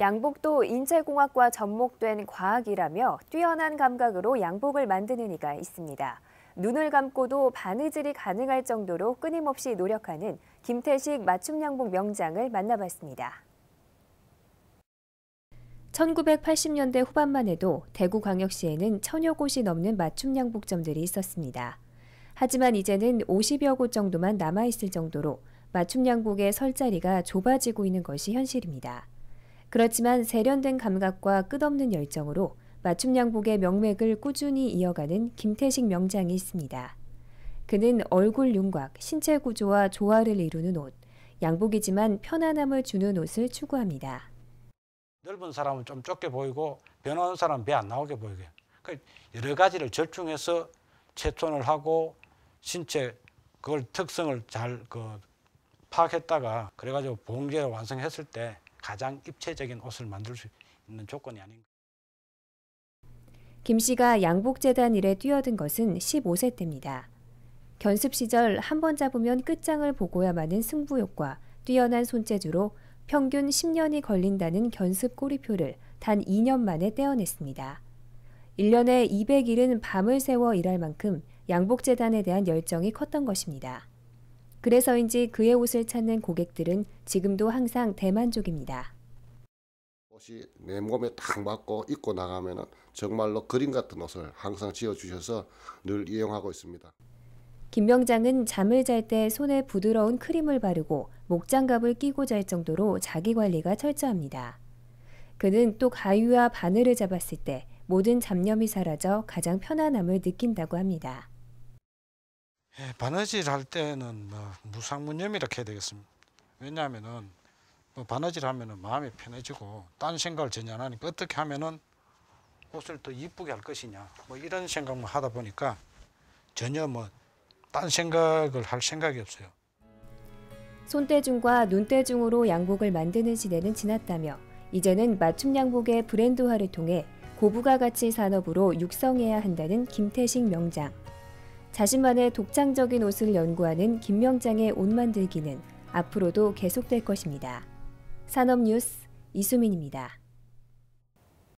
양복도 인체공학과 접목된 과학이라며 뛰어난 감각으로 양복을 만드는 이가 있습니다. 눈을 감고도 바느질이 가능할 정도로 끊임없이 노력하는 김태식 맞춤 양복 명장을 만나봤습니다. 1980년대 후반만 해도 대구광역시에는 천여 곳이 넘는 맞춤 양복점들이 있었습니다. 하지만 이제는 50여 곳 정도만 남아있을 정도로 맞춤 양복의 설 자리가 좁아지고 있는 것이 현실입니다. 그렇지만 세련된 감각과 끝없는 열정으로 맞춤 양복의 명맥을 꾸준히 이어가는 김태식 명장이 있습니다. 그는 얼굴 윤곽, 신체 구조와 조화를 이루는 옷, 양복이지만 편안함을 주는 옷을 추구합니다. 넓은 사람은 좀 좁게 보이고 변호한 사람은 배 안 나오게 보이게. 그러니까 여러 가지를 절충해서 채톤을 하고 신체 그걸 특성을 잘 그 파악했다가 그래가지고 봉제를 완성했을 때 가장 입체적인 옷을 만들 수 있는 조건이 아닌가. 김 씨가 양복재단 일에 뛰어든 것은 15세 때입니다. 견습 시절 한 번 잡으면 끝장을 보고야 마는 승부욕과 뛰어난 손재주로 평균 10년이 걸린다는 견습 꼬리표를 단 2년 만에 떼어냈습니다. 1년에 200일은 밤을 새워 일할 만큼 양복재단에 대한 열정이 컸던 것입니다. 그래서인지 그의 옷을 찾는 고객들은 지금도 항상 대만족입니다. 옷이 내 몸에 딱 맞고 입고 나가면 정말로 그림 같은 옷을 항상 지어주셔서 늘 이용하고 있습니다. 김명장은 잠을 잘 때 손에 부드러운 크림을 바르고 목장갑을 끼고 잘 정도로 자기 관리가 철저합니다. 그는 또 가위와 바늘을 잡았을 때 모든 잡념이 사라져 가장 편안함을 느낀다고 합니다. 예, 바느질 할 때는 뭐 무상무념 이렇게 해야 되겠습니다. 왜냐하면은 뭐 바느질 하면은 마음이 편해지고 딴 생각을 전혀 안 하니까 어떻게 하면은 옷을 더 이쁘게 할 것이냐 뭐 이런 생각만 하다 보니까 전혀 뭐 딴 생각을 할 생각이 없어요. 손대중과 눈대중으로 양복을 만드는 시대는 지났다며 이제는 맞춤 양복의 브랜드화를 통해 고부가 가치 산업으로 육성해야 한다는 김태식 명장. 자신만의 독창적인 옷을 연구하는 김명장의 옷 만들기는 앞으로도 계속될 것입니다. 산업뉴스 이수민입니다.